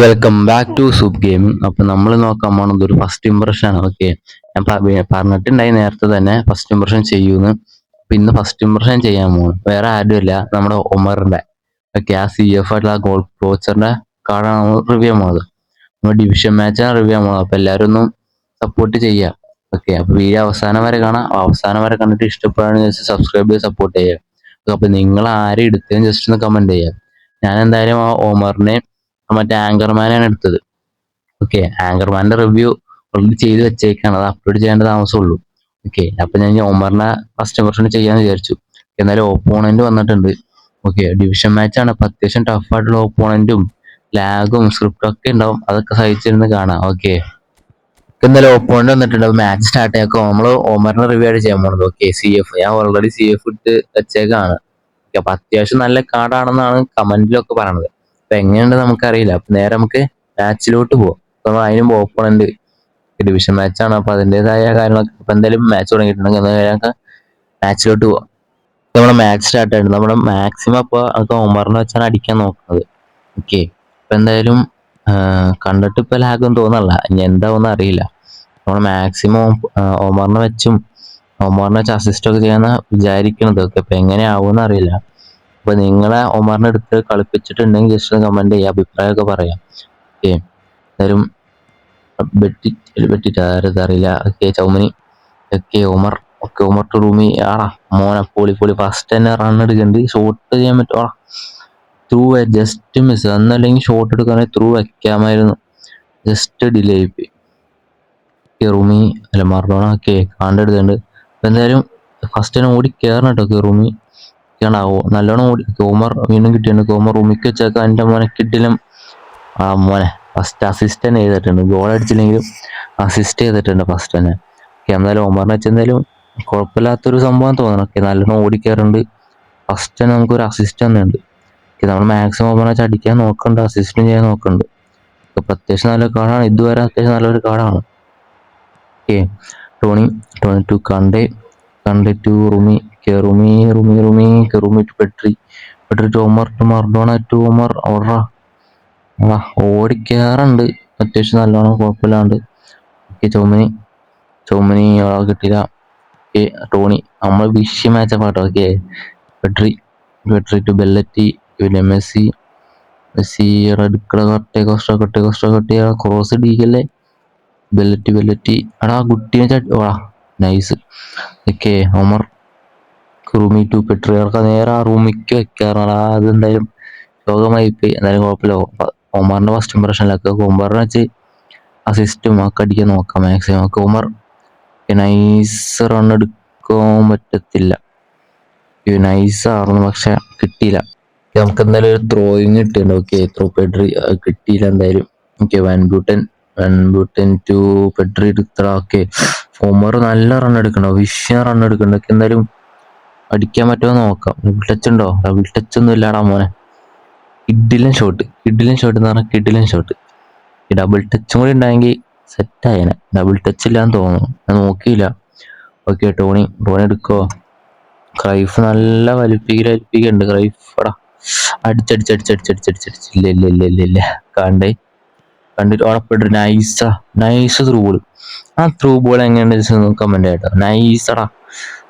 Welcome back to soup gaming അപ്പൊ നമ്മൾ നോക്കാൻ പോണത് ഒരു ഫസ്റ്റ് ഇംപ്രഷൻ ആണ്. ഓക്കെ ഞാൻ പറഞ്ഞിട്ടുണ്ടായി നേരത്തെ തന്നെ ഫസ്റ്റ് ഇംപ്രഷൻ ചെയ്യൂന്ന്. അപ്പൊ ഇന്ന് ഫസ്റ്റ് ഇംപ്രഷൻ ചെയ്യാൻ പോകും വേറെ ആരുമില്ല നമ്മുടെ ഒമറിന്റെ. ഓക്കെ ആ സി എഫ് ആയിട്ടുള്ള ഗോൾ കോച്ചറിന്റെ കാർഡാണ് റിവ്യൂ പോണത്. നമ്മൾ ഡിവിഷൻ മാച്ചാണ് റിവ്യൂ ചെയ്യാൻ പോകുന്നത് അപ്പൊ എല്ലാവരും ഒന്നും സപ്പോർട്ട് ചെയ്യാം. ഓക്കെ അപ്പൊ വീഡിയോ അവസാനം വരെ കാണാം. അവസാനം വരെ കണ്ടിട്ട് ഇഷ്ടപ്പെടുകയാണെന്ന് ചോദിച്ചാൽ സബ്സ്ക്രൈബ് ചെയ്ത് സപ്പോർട്ട് ചെയ്യാം. അപ്പൊ നിങ്ങൾ ആരും എടുത്തതിന് ജസ്റ്റ് ഒന്ന് കമന്റ് ചെയ്യാം. ഞാൻ എന്തായാലും ആ ഒമറിനെ മറ്റേ ആങ്കർമാനാണ് എടുത്തത്. ഓക്കെ ആങ്കർമാന്റെ റിവ്യൂ ഓൾറെഡി ചെയ്ത് വെച്ചേക്കാണ്. അത് അപ്ലോഡ് ചെയ്യേണ്ട താമസമുള്ളൂ. ഓക്കെ അപ്പൊ ഞാൻ ഒമറിനെ ഫസ്റ്റ് ഇംപ്രഷൻ ചെയ്യാന്ന് വിചാരിച്ചു. എന്നാലും ഓപ്പോണന്റ് വന്നിട്ടുണ്ട്. ഓക്കെ ഡിവിഷൻ മാച്ച് ആണ്. അപ്പൊ അത്യാവശ്യം ടഫ് ആയിട്ടുള്ള ഓപ്പോണന്റും ലാഗും സ്ക്രിപ്റ്റും ഒക്കെ ഉണ്ടാവും. അതൊക്കെ സഹിച്ചിരുന്ന് കാണാം. ഓക്കെ എന്നാലും ഓപ്പോണന്റ് വന്നിട്ടുണ്ട്. മാച്ച് സ്റ്റാർട്ട് ചെയ്യാം നമ്മൾ ഒമറിനെ റിവ്യൂ ആയിട്ട് ചെയ്യാൻ പോണത്. ഓക്കെ സി എഫ് ഞാൻ ഓൾറെഡി സി എഫ് ഇട്ട് വെച്ചേക്കാണ്. അപ്പൊ അത്യാവശ്യം നല്ല കാർഡാണെന്നാണ് കമന്റിലൊക്കെ പറയണത്. അപ്പൊ എങ്ങനെയുണ്ട് നമുക്കറിയില്ല. അപ്പൊ നേരെ നമുക്ക് മാച്ചിലോട്ട് പോവാം. അപ്പൊ അതിനും ഓപ്പണന്റ് ഡിവിഷൻ മാച്ചാണ് അപ്പൊ അതിന്റെതായ കാര്യങ്ങളൊക്കെ. ഇപ്പൊ എന്തായാലും മാച്ച് തുടങ്ങിയിട്ടുണ്ടെങ്കിൽ എന്നാൽ മാച്ചിലോട്ട് പോവാം. നമ്മുടെ മാച്ച് സ്റ്റാർട്ട് ആയിട്ട് നമ്മുടെ മാക്സിമം അപ്പൊ അത് ഒമറിനെ വെച്ചാണ് അടിക്കാൻ നോക്കുന്നത്. ഓക്കെ ഇപ്പൊ എന്തായാലും കണ്ടിട്ട് ഇപ്പൊ ലാഗൊന്നും തോന്നല്ല ഇനി ഒന്നും അറിയില്ല. നമ്മൾ മാക്സിമം ഒമറിനെ വെച്ചും ഒമറിനെ വെച്ച് അസിസ്റ്റ് ഒക്കെ ചെയ്യാന്ന് വിചാരിക്കണത്. ഒക്കെ ഇപ്പൊ എങ്ങനെയാവും അറിയില്ല. അപ്പൊ നിങ്ങളെ ഒമാറിന്റെ അടുത്ത് കളിപ്പിച്ചിട്ടുണ്ടെങ്കിൽ ജസ്റ്റ് കമന്റ് ചെയ്യുക അഭിപ്രായമൊക്കെ പറയാം. ഓക്കെ എന്തായാലും ബെറ്റി ബെറ്റിട്ട് ആരത് അറിയില്ല. Okay Chouameni. Okay Omar. Okay Omar to റൂമി ആടാ മോനെ പോളി പോളി. ഫസ്റ്റ് തന്നെ റൺ എടുക്കുന്നുണ്ട്. ഷോട്ട് ചെയ്യാൻ പറ്റും. ത്രൂ ജസ്റ്റ് മിസ് എന്നല്ലെങ്കിൽ ഷോട്ട് എടുക്കാണെങ്കിൽ ത്രൂ വെക്കാമായിരുന്നു ജസ്റ്റ് ഡിലേ ആയിപ്പോയി. റൂമി അല്ല മറഡോണ ഓക്കെ കാണ്ടെടുത്തുണ്ട് അപ്പം എന്തായാലും ഫസ്റ്റ് തന്നെ ഓടി കയറണം കേട്ടോ. റൂമി ാവോ നല്ലോണം ഓടി. കോമർ വീണ്ടും കിട്ടിയിട്ടുണ്ട്. കോമർ ഉമിക്ക് വെച്ചേക്കാം. എന്റെ മോനെ കിട്ടിലും ആ മോനെ ഫസ്റ്റ് അസിസ്റ്റന്റ് ചെയ്തിട്ടുണ്ട്. ഗോൾ അടിച്ചില്ലെങ്കിലും അസിസ്റ്റ് ചെയ്തിട്ടുണ്ട് ഫസ്റ്റ് തന്നെ. ഓക്കെ എന്തായാലും ഒമറിനെ വെച്ച് എന്തായാലും കുഴപ്പമില്ലാത്തൊരു സംഭവം തോന്നണം. ഓക്കെ നല്ലോണം ഓടിക്കാറുണ്ട്. ഫസ്റ്റ് തന്നെ നമുക്കൊരു അസിസ്റ്റ് തന്നെ ഉണ്ട് ഓക്കെ നമ്മൾ മാക്സിമം ഒമറിനെ വെച്ച് അടിക്കാൻ നോക്കുന്നുണ്ട് അസിസ്റ്റും ചെയ്യാൻ നോക്കുന്നുണ്ട് ഇപ്പൊ അത്യാവശ്യം നല്ല കാർഡാണ് ഇതുവരെ അത്യാവശ്യം നല്ലൊരു കാർഡാണ് okay Tony Toni to Kante. Kante to റുമി. കെ റുമി റുമി റുമി to Pedri Pedri to Omar to Maradona to Omar ഓർഡറാ ആ ഓടിക്കാറുണ്ട് അത്യാവശ്യം നല്ലോണം കുഴപ്പമില്ലാണ്ട്. ഓക്കെ ചുമനി. ചുമനി ആളെ കിട്ടിയില്ല. Okay Toni. നമ്മൾ വിഷയ മാച്ചപ്പ് ആട്ടോ ഓക്കെ. പെട്രി പെട്രി ടു ബെല്ലറ്റി പിന്നെ മെസ്സി. മെസ്സി അടുക്കള കട്ടേ കോസ്റ്റ കട്ടേ കോസ്റ്റ ക്രോസ് ഇടിക്കല്ലേ? ബെല്ലറ്റി ബെല്ലറ്റി എടാ കുട്ടീനെ ചട്ടി ഓടാ nice okay Omar Rumi to Petri അവർക്ക് നേരെ ആ റൂമിക്ക് വെക്കാറാണ് അതെന്തായാലും ലോകമായി പോയി എന്തായാലും കുഴപ്പമില്ല. ഒമാറിന്റെ ഫസ്റ്റ് ഇമ്പ്രഷനിലൊക്കെ ഒമാറിനെ വെച്ച് അസിസ്റ്റും ഒക്കെ അടിക്കാൻ നോക്കാം. മാക്സിമം ഒക്കെ ഒമാർ നൈസ് റൺ എടുക്കാൻ പറ്റത്തില്ല. നൈസ് ആർന്നു പക്ഷെ കിട്ടിയില്ല. നമുക്ക് എന്തായാലും ഒരു ത്രോയിങ് കിട്ടിയിട്ടുണ്ട്. ഓക്കെ ത്രോ അത് കിട്ടിയില്ല എന്തായാലും. ഓക്കെ വൻബൂട്ടൻ വൻബൂട്ടൻ ടു പെഡ്രി എടുത്ത ഓക്കെ ഒമർ നല്ല റൺ എടുക്കണ്ട വിഷ്യ റൺ എടുക്കണ്ട എന്തായാലും അടിക്കാൻ പറ്റുമോ നോക്കാം. ഡബിൾ ടച്ച് ഉണ്ടോ? ഡബിൾ ടച്ച് ഒന്നും ഇല്ലാടാ മോനെ. കിഡിലൻ ഷോട്ട് കിഡിലൻ ഷോട്ട് എന്ന് പറഞ്ഞാൽ കിഡിലൻ ഷോട്ട് ഈ ഡബിൾ ടച്ചും കൂടി ഉണ്ടായെങ്കിൽ സെറ്റ് ആയേനെ. ഡബിൾ ടച്ച് ഇല്ലാന്ന് തോന്നുന്നു. ഞാൻ നോക്കിയില്ല. ഓക്കെ ടോണി ടോണി എടുക്കോ? ക്രൈഫ് നല്ല വലിപ്പിക്കൽ വലിപ്പിക്കുന്നുണ്ട് ക്രൈഫ് എടാ. അടിച്ചടിച്ചടിച്ചടിച്ചടിച്ചടിച്ചടിച്ച്. ഇല്ല ഇല്ല ഇല്ല ഇല്ല ഇല്ല. കണ്ടേ. കണ്ടിട്ട് ഉറപ്പിട്ട് നൈസാ നൈസ് ത്രൂ ബോൾ ആ ത്രൂ ബോൾ എങ്ങനെയുണ്ട്? കമന്റ് ആയിട്ടോ നൈസടാ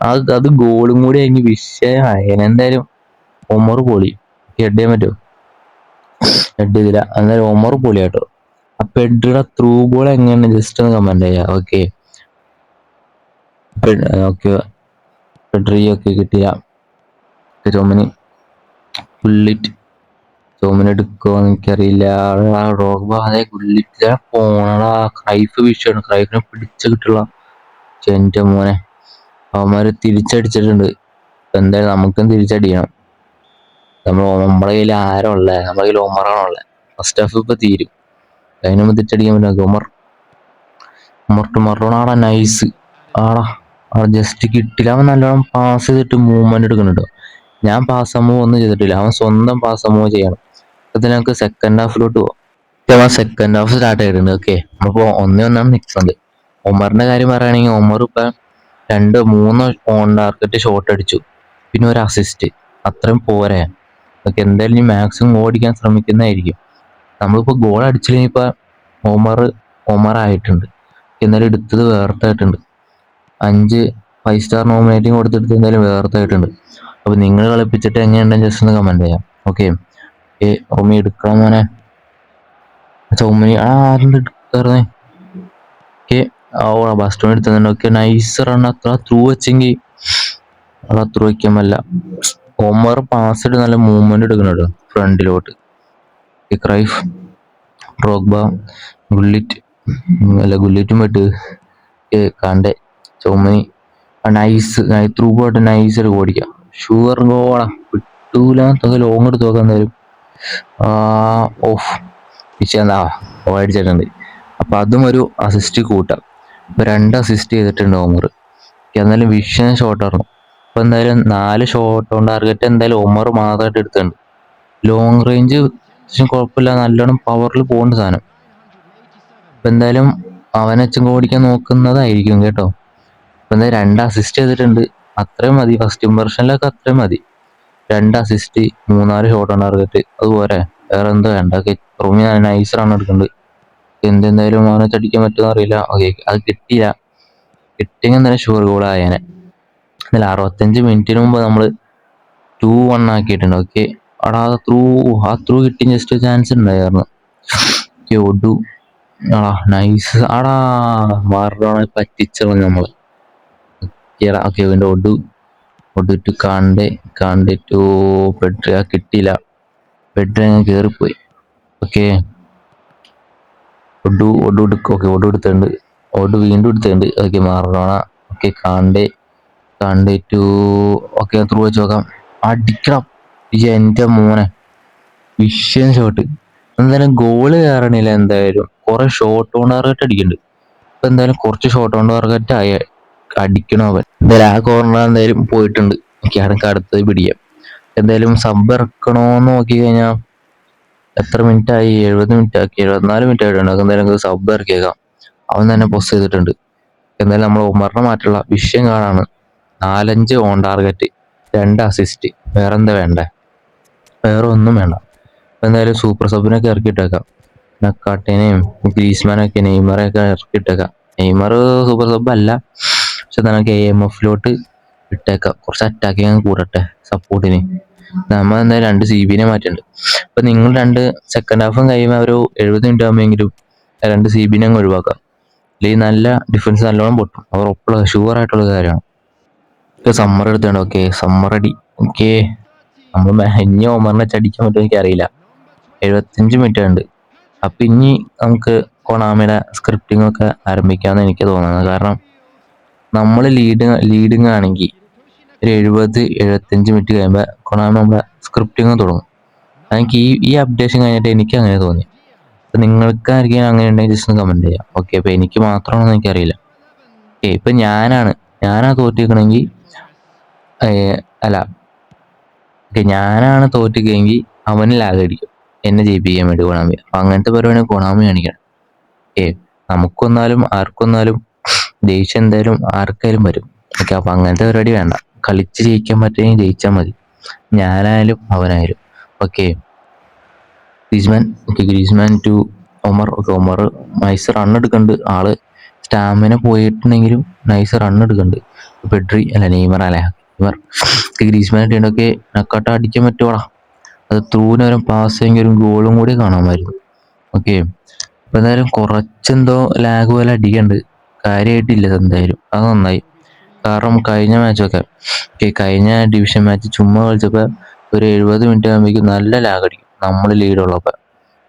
അത് അത് ഗോളും കൂടി ആയി വിഷയമായി എന്തായാലും ഒമർ പൊളി. ഹെഡ് ചെയ്യാൻ പറ്റുമോ? ഹെഡ് ചെയ്തില്ല. എന്തായാലും ഒമർ പൊളി കേട്ടോ ആ പെഡ്രിയുടെ ത്രൂ ബോൾ എങ്ങനെ ജസ്റ്റ് ഒന്ന് കമന്റ് ചെയ്യാം. ഓക്കെ ഓക്കെ പെഡ്രി ഒക്കെ കിട്ടിയ. ചുമന് ബുള്ളിറ്റ് ചുമന് എടുക്കുമോ എനിക്കറിയില്ല. റോബ അതെ പുള്ളിറ്റ് പോണടാ ക്രൈഫ് വിഷയമാണ് ക്രൈഫിനെ പിടിച്ച് കിട്ടുള്ള. എന്റെ മോനെ. അവന്മാര് തിരിച്ചടിച്ചിട്ടുണ്ട്. എന്തായാലും നമുക്കും തിരിച്ചടിക്കണം നമ്മൾ നമ്മുടെ കയ്യിൽ ആരോ ഉള്ളത് നമ്മുടെ കയ്യിൽ ഒമറാണുള്ളത് ഫസ്റ്റ് ഹാഫ് ഇപ്പൊ തീരും. അതിന് മുമ്പ് തിരിച്ചടിക്കാൻ പറ്റുന്നത് ഒമർ ഒമർ ടു മറോണാടാ നൈസ് ആടാ ആ ജസ്റ്റ് കിട്ടില്ല. അവൻ നല്ലോണം പാസ് ചെയ്തിട്ട് മൂവ്മെന്റ് എടുക്കുന്നുണ്ട് ഞാൻ പാസ് മൂവ് ഒന്നും ചെയ്തിട്ടില്ല. അവൻ സ്വന്തം പാസ് മൂവ് ചെയ്യണം. അപ്പൊ നമുക്ക് സെക്കൻഡ് ഹാഫിലോട്ട് പോവാം. സെക്കൻഡ് ഹാഫ് സ്റ്റാർട്ട് ആയിട്ടുണ്ട്. ഓക്കെ അപ്പോൾ ഒന്നേ ഒന്നാണ് നിൽക്കുന്നത് ഒമറിന്റെ കാര്യം പറയുകയാണെങ്കിൽ ഒമർ ഇപ്പൊ രണ്ട് മൂന്ന് ഓൺ ടാർഗറ്റ് ഷോട്ട് അടിച്ചു. പിന്നെ ഒരു അസിസ്റ്റ് അത്രയും പോരെ. അതൊക്കെ എന്തായാലും ഇനി മാക്സിമം ഓടിക്കാൻ ശ്രമിക്കുന്നതായിരിക്കും. നമ്മളിപ്പോൾ ഗോൾ അടിച്ചില്ലെങ്കിൽ ഇപ്പോൾ ഒമർ ഒമർ ആയിട്ടുണ്ട്. എന്നാലും എടുത്തത് വേർത്തായിട്ടുണ്ട്. അഞ്ച് ഫൈവ് സ്റ്റാർ നോമിനേറ്റിംഗ് കൊടുത്തെടുത്ത് എന്തായാലും വേർത്തായിട്ടുണ്ട്. അപ്പോൾ നിങ്ങൾ കളിപ്പിച്ചിട്ട് എങ്ങനെയുണ്ടെന്ന് ജസ്റ്റ് ഒന്ന് കമന്റ് ചെയ്യാം. ഓക്കെ ഏ റൂമി എടുക്കണം മോനെ? ചുമനി ആ ആരുണ്ട് എടുക്കാറേ ഓ ബസ്റ്റോൺ എടുത്തുണ്ട് ഓക്കെ നൈസ് റൺ അത്ര ത്രൂ വെച്ചെങ്കിൽ അത് അത്ര വയ്ക്കാൻ പറ്റില്ല ഒമർ പാസ് ഇട്ട് നല്ല മൂവ്മെന്റ് എടുക്കുന്നുണ്ട് ഫ്രണ്ടിലോട്ട് ക്രൈഫ് ഡ്രോഗ്ബ ഗുള്ളിറ്റ് അല്ല ഗുള്ളിറ്റും വിട്ട് കണ്ടെ ചുമനി നൈസ് ത്രൂ പോയിട്ട് നൈസ് എടുക്കും ഓടിക്കാം. ഷുഗർ ഗോളാ കിട്ടൂല ലോങ് എടുത്ത് നോക്കാൻ എന്തായാലും. ഓഫ്. വിഷയന്താ ഓടിച്ചിട്ടുണ്ട് അപ്പൊ അതും ഒരു അസിസ്റ്റ് കൂട്ടാം. ഇപ്പൊ രണ്ട് അസിസ്റ്റ് ചെയ്തിട്ടുണ്ട് ഓമർ എന്നാലും വിഷൻ ഷോട്ട് ആയിരുന്നു. അപ്പോൾ എന്തായാലും നാല് ഷോട്ട് ഓൺ ടാർഗറ്റ് എന്തായാലും ഒമർ മാത്രമായിട്ട് എടുത്തിട്ടുണ്ട്. ലോങ് റേഞ്ച് കുഴപ്പമില്ല. നല്ലോണം പവറിൽ പോകേണ്ട സാധനം ഇപ്പം എന്തായാലും അവനെ വെച്ചും ഓടിക്കാൻ നോക്കുന്നതായിരിക്കും കേട്ടോ. ഇപ്പം എന്തായാലും രണ്ട് അസിസ്റ്റ് ചെയ്തിട്ടുണ്ട്. അത്രയും മതി. ഫസ്റ്റ് ഇംപ്രഷനിലൊക്കെ അത്രയും മതി. രണ്ട് അസിസ്റ്റ് മൂന്നാൽ ഷോട്ട് ഓൺ ടാർഗറ്റ് അതുപോലെ വേറെ എന്തോ വേണ്ട. റൂമി നൈസ് റൺ എടുക്കുന്നുണ്ട് എന്തെന്തായാലും അവനെ ചടിക്കാൻ പറ്റുമെന്ന് അറിയില്ല. ഓക്കെ അത് കിട്ടിയില്ല. കിട്ടിയെങ്കിൽ തന്നെ ഷുവർ ഗോൾ ആയേനെ എന്നാലും അറുപത്തഞ്ച് മിനിറ്റിന് മുമ്പ് നമ്മൾ ടു വൺ ആക്കിയിട്ടുണ്ട്. ഓക്കെ അടാ ത്രൂ ആ ത്രൂ കിട്ടി ജസ്റ്റ് ചാൻസ് ഉണ്ടായിരുന്നു. ഓക്കെ ഒഡു ആടാ നൈസ് ആടാ മാറണ പറ്റിച്ചളഞ്ഞു നമ്മൾ ഓക്കെ വീണ്ടും ഒഡു ഒഡു to Kante Kante to Pedri കിട്ടിയില്ല. പെട്രി അങ്ങ് കയറിപ്പോയി ഓക്കെ ഒഡു ഒഡു ഓക്കെ ഒഡു എടുത്തുണ്ട് ഒടു വീണ്ടും എടുത്തുണ്ട് okay മാറണ okay Kante Kante to okay through വെച്ച് നോക്കാം. അടിക്കണം. എന്റെ മോനെ. വിഷ്യൻ ഷോട്ട് എന്തായാലും ഗോൾ കയറണില്ല എന്തായാലും. കുറെ ഷോട്ട് കൊണ്ട് ടാർഗറ്റ് അടിക്കുന്നുണ്ട് ഇപ്പൊ എന്തായാലും കുറച്ച് ഷോട്ട് ഓൺ ടാർഗറ്റ് ആയി അടിക്കണം അവൻ. എന്തായാലും ആ കോർണർ എന്തായാലും പോയിട്ടുണ്ട്. ഓക്കെ അടക്കം അടുത്തത് പിടിക്കാം. എന്തായാലും സബ് ഇറക്കണോന്ന് നോക്കി കഴിഞ്ഞാൽ എത്ര മിനിറ്റ് ആയി എഴുപത് മിനിറ്റ് ആക്കി എഴുപത്തിനാല് മിനിറ്റ് ആയിട്ടുണ്ട് നമുക്ക് എന്തായാലും സബ് ഇറക്കിയേക്കാം. അവൻ തന്നെ പോസ്റ്റ് ചെയ്തിട്ടുണ്ട്. എന്തായാലും നമ്മൾ ഉമറിനെ മാറ്റുള്ള വിഷയം കാണാണ്. നാലഞ്ച് ഓൺ ടാർഗറ്റ് രണ്ട് അസിസ്റ്റ് വേറെ എന്താ വേണ്ടേ? വേറെ ഒന്നും വേണ്ട. എന്തായാലും സൂപ്പർ സബിനൊക്കെ ഇറക്കിയിട്ടേക്കാം. നക്കാട്ടേനെയും ഗ്രീസ്മാനൊക്കെ നെയ്മറൊക്കെ ഇറക്കിയിട്ടേക്കാം. നെയ്മർ സൂപ്പർ സബ് അല്ല. പക്ഷെ നമുക്ക് എ എം എഫിലോട്ട് ഇട്ടേക്കാം. കുറച്ച് അറ്റാക്കിങ് കൂടട്ടെ സപ്പോർട്ടിന് നമ്മൾ എന്തായാലും രണ്ട് സി ബിനെ മാറ്റിട്ടുണ്ട് അപ്പൊ നിങ്ങൾ രണ്ട് സെക്കൻഡ് ഹാഫും കഴിയുമ്പോൾ ഒരു എഴുപത് മിനിറ്റ് ആകുമ്പോഴെങ്കിലും രണ്ട് സി ബിനെ അങ്ങ് ഒഴിവാക്കാം. അല്ലെങ്കിൽ നല്ല ഡിഫൻസ് നല്ലോണം പൊട്ടും. അവർ ഒപ്പുള്ള ഷുവർ ആയിട്ടുള്ള കാര്യമാണ്. ഇപ്പൊ സമ്മർ എടുത്തോണ്ട് ഓക്കെ സമ്മർ അടി. ഓക്കെ നമ്മൾ ഇനി ഓമറിനെ ചടിക്കാൻ പറ്റുമോ എനിക്ക് അറിയില്ല എഴുപത്തഞ്ച് മിനിറ്റ് ഉണ്ട്. അപ്പൊ ഇനി നമുക്ക് കൊണാമിയുടെ സ്ക്രിപ്റ്റിംഗ് ഒക്കെ ആരംഭിക്കാമെന്ന് എനിക്ക് തോന്നുന്നത് കാരണം നമ്മൾ ലീഡ് ലീഡിങ് ആണെങ്കിൽ ഒരു എഴുപത് എഴുപത്തഞ്ച് മിനിറ്റ് കഴിയുമ്പോൾ കൊണാമി നമ്മുടെ സ്ക്രിപ്റ്റിംഗ് തുടങ്ങും. എനിക്ക് ഈ ഈ അപ്ഡേഷൻ കഴിഞ്ഞിട്ട് എനിക്ക് അങ്ങനെ തോന്നി. അപ്പം നിങ്ങൾക്ക് ആയിരിക്കും അങ്ങനെ ഉണ്ടെങ്കിൽ ജസ്റ്റ് ഒന്ന് കമന്റ് ചെയ്യാം. ഓക്കെ അപ്പോൾ എനിക്ക് മാത്രമാണെന്ന് എനിക്കറിയില്ല. ഏ ഇപ്പം ഞാനാണ്. ഞാനാ തോറ്റിരിക്കണമെങ്കിൽ അല്ല. ഓക്കെ ഞാനാണ് തോറ്റിക്കെങ്കിൽ അവന് ലാഗടിക്കും എന്നെ ജയിപ്പിക്കാൻ വേണ്ടി കൊണാമി അപ്പം അങ്ങനത്തെ പരിപാടി കൊണാമി കാണിക്കണം. ഏ നമുക്കൊന്നാലും ആർക്കൊന്നാലും ദേഷ്യം എന്തായാലും ആർക്കായാലും വരും. ഓക്കെ അപ്പം അങ്ങനത്തെ പരിപാടി വേണ്ട. കളിച്ച് ജയിക്കാൻ പറ്റുമെങ്കിൽ ജയിച്ചാൽ മതി. ഞാനായാലും അവനായാലും. Okay Griezmann okay Griezmann to Omar okay Omar nice run എടുക്കുന്നുണ്ട്. ആൾ സ്റ്റാമിന പോയിട്ടുണ്ടെങ്കിലും നൈസ് റൺ എടുക്കുന്നുണ്ട്. പെഡ്രി അല്ല നെയ്മർ അല്ലെ നെയ്മർ ഗ്രീസ്മാൻ ഇട്ടൊക്കെ നക്കാട്ട അടിക്കാൻ പറ്റുവാടാ? അത് ത്രൂവിന് പാസ് ചെയ്യെങ്കിൽ ഒരു ഗോളും കൂടി കാണാമായിരുന്നു. ഓക്കെ അപ്പോൾ എന്തായാലും കുറച്ചെന്തോ ലാഗ് പോലെ അടിക്കണ്ട് കാര്യമായിട്ടില്ല എന്തായാലും. അത് നന്നായി. കാരണം കഴിഞ്ഞ മാച്ചൊക്കെ ഓക്കെ കഴിഞ്ഞ ഡിവിഷൻ മാച്ച് ചുമ്മാ കളിച്ചപ്പോൾ ഒരു എഴുപത് മിനിറ്റ് ആകുമ്പോഴേക്കും നല്ല ലാഗ് അടിക്കും. നമ്മൾ ലീഡുള്ളപ്പോൾ ഉള്ളപ്പോൾ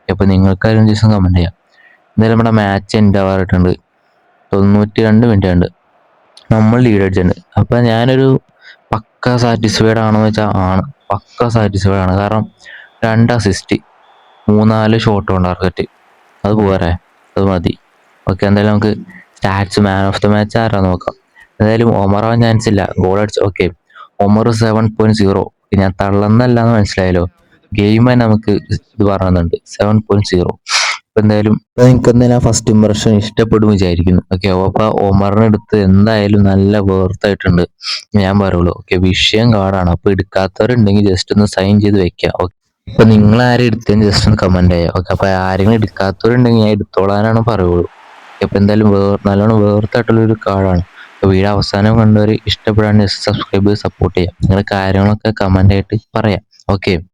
അപ്പൊ നിങ്ങൾക്കാരും ദിവസം കമന്റ് ചെയ്യാം. എന്തായാലും നമ്മുടെ മാച്ച് എന്റെ ആവാറിട്ടുണ്ട്. തൊണ്ണൂറ്റി രണ്ട് മിനിറ്റ് ഉണ്ട് നമ്മൾ ലീഡ് അടിച്ചിട്ടുണ്ട്. അപ്പം ഞാനൊരു പക്ക സാറ്റിസ്ഫൈഡ് ആണോ എന്ന് വെച്ചാൽ ആണ്. പക്ക സാറ്റിസ്ഫൈഡ് ആണ്. കാരണം രണ്ട് അസിസ്റ്റ് മൂന്നാൽ ഷോട്ട് ഉണ്ട് ടാർഗറ്റ് അത് പോരെ? അത് മതി. ഓക്കെ എന്തായാലും നമുക്ക് stats man of the match ആരാ നോക്കാം. എന്തായാലും ഒമറാവാൻ ചാൻസ് ഇല്ല. ഗോൾ അടിച്ച് okay. Omar seven point zero ഞാൻ തള്ളന്നല്ല എന്ന് മനസ്സിലായല്ലോ. ഗെയിം തന്നെ നമുക്ക് ഇത് പറയുന്നുണ്ട് സെവൻ പോയിന്റ് സീറോ ഇപ്പൊ എന്തായാലും നിങ്ങൾക്ക് എന്തായാലും ഫസ്റ്റ് ഇമ്പ്രഷൻ ഇഷ്ടപ്പെടും വിചാരിക്കുന്നു. ഓക്കെ അപ്പൊ ഒമറിനെ എടുത്ത് എന്തായാലും നല്ല വേർത്തായിട്ടുണ്ട് ഞാൻ പറയുള്ളൂ. ഓക്കെ വിഷയം കാർഡാണ് അപ്പൊ എടുക്കാത്തവരുണ്ടെങ്കിൽ ജസ്റ്റ് ഒന്ന് സൈൻ ചെയ്ത് വെക്കാം. ഇപ്പൊ നിങ്ങൾ ആരും എടുത്തതിന് ജസ്റ്റ് ഒന്ന് കമന്റ് ചെയ്യാം. ഓക്കെ അപ്പൊ ആരെങ്കിലും എടുക്കാത്തവരുണ്ടെങ്കിൽ ഞാൻ എടുത്തോളാനാണ് പറയുള്ളൂ. അപ്പൊ എന്തായാലും വേർ നല്ലോണം വേർത്തായിട്ടുള്ള ഒരു കാർഡാണ് വീഡിയോ അവസാനം കണ്ടവർ ഇഷ്ടപ്പെടാണ്ട് സബ്സ്ക്രൈബ് ചെയ്ത് സപ്പോർട്ട് ചെയ്യാം. നിങ്ങളുടെ കാര്യങ്ങളൊക്കെ കമന്റ് ആയിട്ട് പറയാം. ഓക്കെ